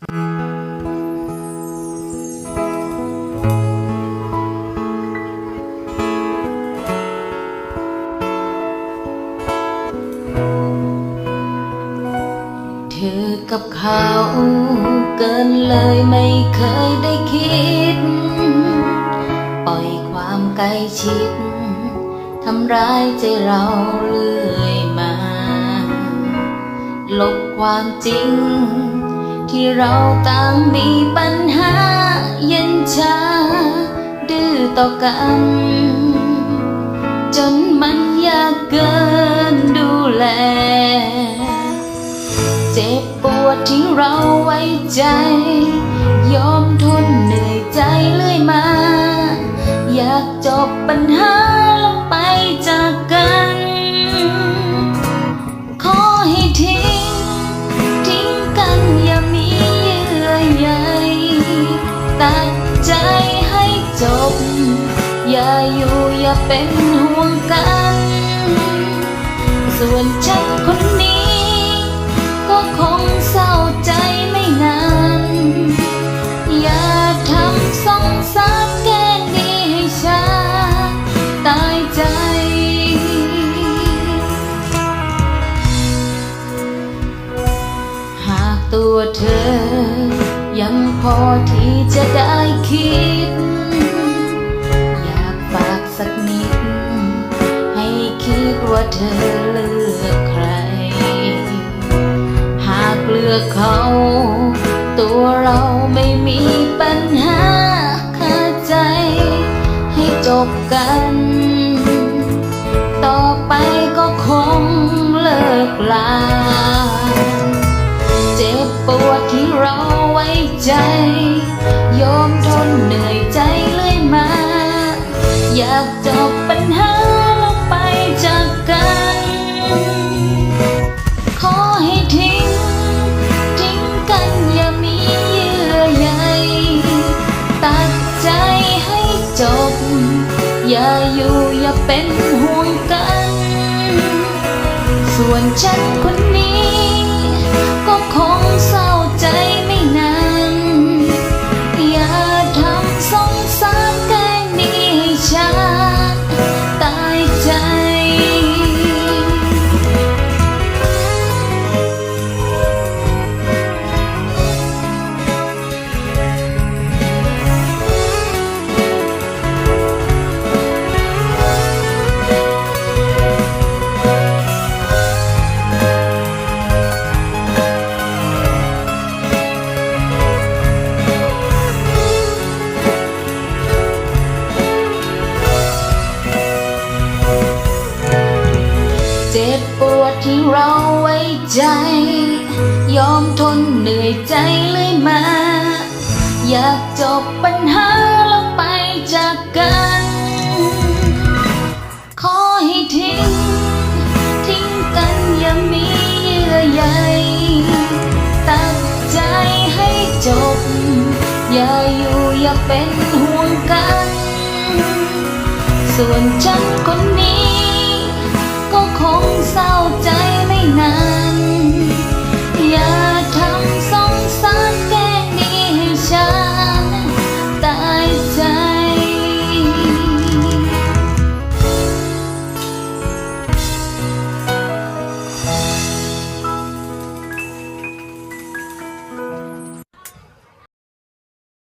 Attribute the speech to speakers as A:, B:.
A: เธอกับเขาเกินเลยไม่เคยได้คิด ปล่อยความใกล้ชิด ทำร้ายใจเราเรื่อยมา ลบความจริง ที่เราต่างมีปัญหาเย็นชา ดื้อต่อกัน จนมันยากเกินดูแล เจ็บปวดที่เราไว้ใจ ยอมทนเหนื่อยใจเรื่อยมา อยากจบปัญหา อย่าเป็นห่วงกัน ส่วนฉันคนนี้ ก็คงเศร้าใจไม่นาน อย่าทำสงสารแกล้งดีให้ฉันตายใจหากตัวเธอ ยังพอที่จะได้คิด ว่าเธอเลือกใคร หากเลือกเขา ตัวเราไม่มีปัญหาคาใจ ให้จบกัน ต่อไปก็คงเลิกลา เจ็บปวดที่เราไว้ใจ อย่าอยู่อย่าเป็นห่วงกัน ส่วนฉันคน จ็บปวดที่เราไว้ใจ ยอมทนเหนื่อยใจเลยมา อยากจบปัญหาแล้วไปจากกัน ขอให้ทิ้ง ทิ้งกันอย่ามีเยื่อใยตัดใจให้จบ อย่าอยู่อย่าเป็นห่วงกัน ส่วนฉันคนนี้ งเศร้า